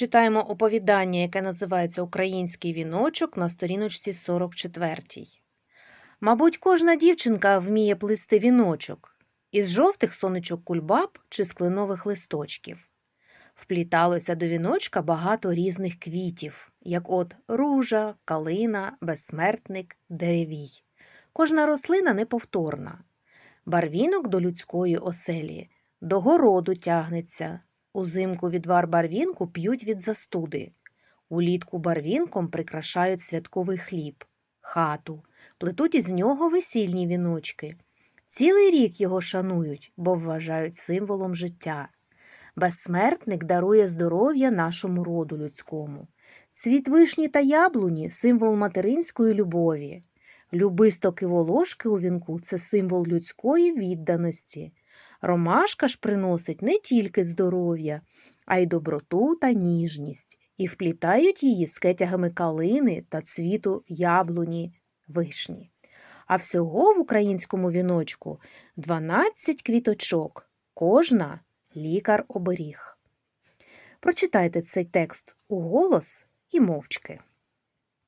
Читаємо оповідання, яке називається Український віночок на сторіночці 44. Мабуть, кожна дівчинка вміє плести віночок із жовтих сонечок кульбаб чи з кленових листочків. Впліталося до віночка багато різних квітів, як от ружа, калина, безсмертник, деревій. Кожна рослина неповторна. Барвінок до людської оселі, до городу тягнеться. Узимку відвар барвінку п'ють від застуди. Улітку барвінком прикрашають святковий хліб, хату, плетуть із нього весільні віночки. Цілий рік його шанують, бо вважають символом життя. Безсмертник дарує здоров'я нашому роду людському. Цвіт вишні та яблуні символ материнської любові. Любисток і волошки у вінку це символ людської відданості. Ромашка ж приносить не тільки здоров'я, а й доброту та ніжність, і вплітають її з кетягами калини та цвіту яблуні, вишні. А всього в українському віночку 12 квіточок, кожна лікар оберіг. Прочитайте цей текст уголос і мовчки.